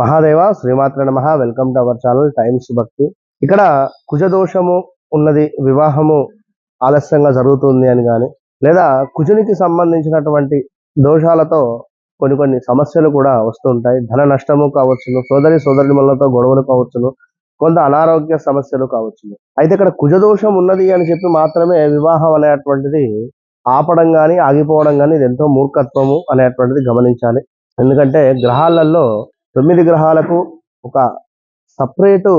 మహాదేవ శ్రీమాత్ర నమ. Welcome to our channel Times Bhakti ఇక్కడ కుజదోషము ఉన్నది వివాహము ఆలస్యంగా జరుగుతుంది అని కానీ లేదా కుజునికి సంబంధించినటువంటి దోషాలతో కొన్ని కొన్ని సమస్యలు కూడా వస్తుంటాయి. ధన నష్టము కావచ్చును సోదరి సోదరులతో గొడవలు కావచ్చును కొంత అనారోగ్య సమస్యలు కావచ్చును. అయితే ఇక్కడ కుజదోషం ఉన్నది అని చెప్పి మాత్రమే వివాహం అనేటువంటిది ఆపడం కానీ ఆగిపోవడం కానీ ఇది ఎంతో మూర్ఖత్వము అనేటువంటిది గమనించాలి. ఎందుకంటే గ్రహాలలో తొమ్మిది గ్రహాలకు ఒక సపరేటు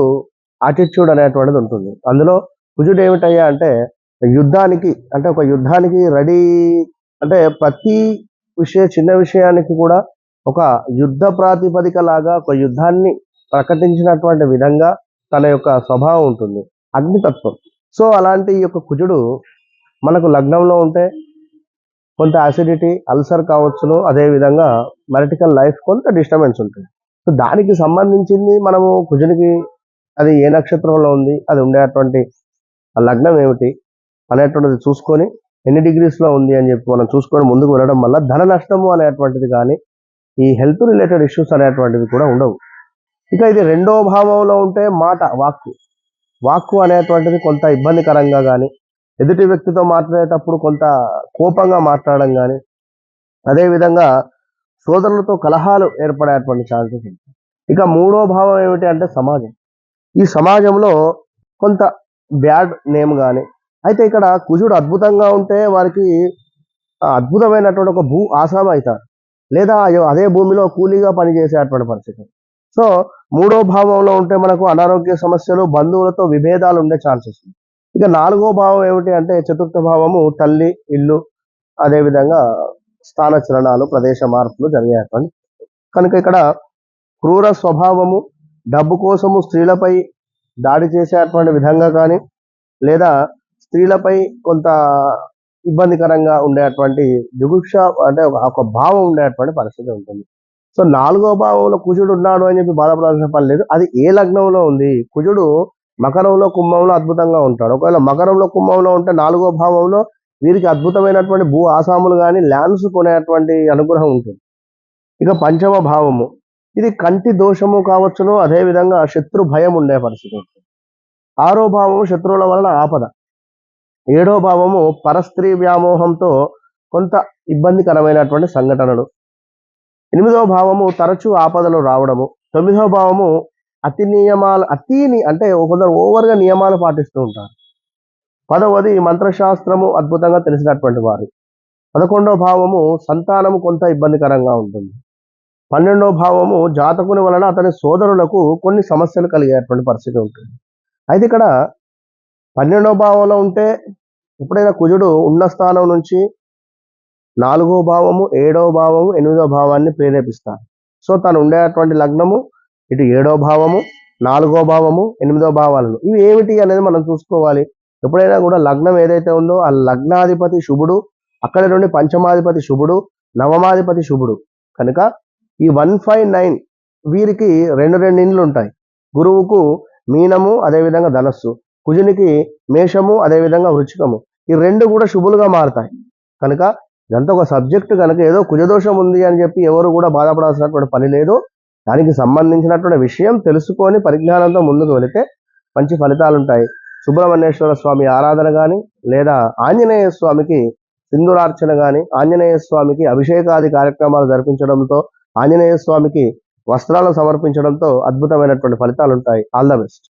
ఆటిట్యూడ్ అనేటువంటిది ఉంటుంది. అందులో కుజుడు ఏమిటయ్యా అంటే యుద్ధానికి అంటే ఒక యుద్ధానికి రెడీ అంటే ప్రతి విషయ చిన్న విషయానికి కూడా ఒక యుద్ధ ప్రాతిపదిక లాగా ఒక యుద్ధాన్ని ప్రకటించినటువంటి విధంగా తన యొక్క స్వభావం ఉంటుంది. అగ్నితత్వం. సో అలాంటి ఈ యొక్క కుజుడు మనకు లగ్నంలో ఉంటే కొంత అసిడిటీ అల్సర్ కావచ్చును. అదేవిధంగా మెరటికల్ లైఫ్ కొంత డిస్టర్బెన్స్ ఉంటుంది. సో దానికి సంబంధించింది మనము కుజునికి అది ఏ నక్షత్రంలో ఉంది అది ఉండేటువంటి ఆ లగ్నం ఏమిటి అనేటువంటిది చూసుకొని ఎన్ని డిగ్రీస్లో ఉంది అని చెప్పి మనం చూసుకొని ముందుకు వెళ్ళడం వల్ల ధన నష్టము అనేటువంటిది కానీ ఈ హెల్త్ రిలేటెడ్ ఇష్యూస్ అనేటువంటివి కూడా ఉండవు. ఇక ఇది రెండో భావంలో ఉంటే మాట వాక్కు. వాక్కు అనేటువంటిది కొంత ఇబ్బందికరంగా కానీ ఎదుటి వ్యక్తితో మాట్లాడేటప్పుడు కొంత కోపంగా మాట్లాడడం కానీ అదేవిధంగా సోదరులతో కలహాలు ఏర్పడేటువంటి ఛాన్సెస్ ఉంటాయి. ఇక మూడో భావం ఏమిటి అంటే సమాజం. ఈ సమాజంలో కొంత బ్యాడ్ నేమ్ కానీ అయితే ఇక్కడ కుజుడు అద్భుతంగా ఉంటే వారికి అద్భుతమైనటువంటి ఒక భూ ఆసామ అవుతారు. లేదా అదే భూమిలో కూలీగా పనిచేసేటువంటి పరిస్థితి. సో మూడో భావంలో ఉంటే మనకు అనారోగ్య సమస్యలు బంధువులతో విభేదాలు ఉండే ఛాన్సెస్ ఇక నాలుగో భావం ఏమిటి అంటే చతుర్థ భావము తల్లి ఇల్లు అదేవిధంగా స్థాన చలనాలు ప్రదేశ మార్పులు జరిగేటువంటి కనుక ఇక్కడ క్రూర స్వభావము డబ్బు కోసము స్త్రీలపై దాడి చేసేటువంటి విధంగా కానీ లేదా స్త్రీలపై కొంత ఇబ్బందికరంగా ఉండేటువంటి దిగుక్ష అంటే ఒక- ఒక భావం ఉండేటువంటి పరిస్థితి ఉంటుంది. సో నాలుగో భావంలో కుజుడు ఉన్నాడు అని చెప్పి బాధపడాల్సిన పని లేదు అది ఏ లగ్నంలో ఉంది? కుజుడు మకరంలో కుంభంలో అద్భుతంగా ఉంటాడు. ఒకవేళ మకరంలో కుంభంలో ఉంటే నాలుగో భావంలో వీరికి అద్భుతమైనటువంటి భూ ఆసాములు కానీ ల్యాండ్స్ కొనేటువంటి అనుగ్రహం ఉంటుంది. ఇక పంచమ భావము. ఇది కంటి దోషము కావచ్చును అదేవిధంగా శత్రు భయం ఉండే పరిస్థితి ఆరో భావము శత్రువుల వలన ఆపద. ఏడో భావము పరస్త్రీ వ్యామోహంతో కొంత ఇబ్బందికరమైనటువంటి సంఘటనలు. ఎనిమిదవ భావము తరచూ ఆపదలు రావడము. తొమ్మిదవ భావము అతి నియమాలు అతిని అంటే కొందరు ఓవర్గా నియమాలు పాటిస్తూ ఉంటారు. పదవది మంత్రశాస్త్రము అద్భుతంగా తెలిసినటువంటి వారు. పదకొండవ భావము సంతానము కొంత ఇబ్బందికరంగా ఉంటుంది. పన్నెండవ భావము జాతకుని వలన అతని సోదరులకు కొన్ని సమస్యలు కలిగేటువంటి పరిస్థితి ఉంటుంది. అయితే ఇక్కడ పన్నెండవ భావంలో ఉంటే ఎప్పుడైనా కుజుడు ఉన్న స్థానం నుంచి నాలుగో భావము ఏడవ భావము ఎనిమిదవ భావాన్ని ప్రేరేపిస్తారు. సో తను ఉండేటువంటి లగ్నము ఇటు ఏడో భావము నాలుగో భావము ఎనిమిదో భావాలను. ఇవి ఏమిటి అనేది మనం చూసుకోవాలి. ఎప్పుడైనా కూడా లగ్నం ఏదైతే ఉందో ఆ లగ్నాధిపతి శుభుడు అక్కడి నుండి పంచమాధిపతి శుభుడు నవమాధిపతి శుభుడు. కనుక ఈ వన్ ఫైవ్ నైన్ వీరికి రెండు రెండు ఇండ్లు ఉంటాయి. గురువుకు మీనము అదేవిధంగా ధనస్సు. కుజునికి మేషము అదేవిధంగా వృచ్చికము. ఈ రెండు కూడా శుభులుగా మారుతాయి. కనుక ఇదంతా ఒక సబ్జెక్ట్ కనుక ఏదో కుజదోషం ఉంది అని చెప్పి ఎవరు కూడా బాధపడాల్సినటువంటి పని లేదు. దానికి సంబంధించినటువంటి విషయం తెలుసుకొని పరిజ్ఞానంతో ముందుకు వెళితే మంచి ఫలితాలు ఉంటాయి సుబ్రహ్మణ్యేశ్వర స్వామి ఆరాధన కానీ లేదా ఆంజనేయ స్వామికి సింధురార్చన కానీ ఆంజనేయ స్వామికి అభిషేకాది కార్యక్రమాలు జరిపించడంతో ఆంజనేయ స్వామికి వస్త్రాలను సమర్పించడంతో అద్భుతమైనటువంటి ఫలితాలు ఉంటాయి ఆల్ ద బెస్ట్.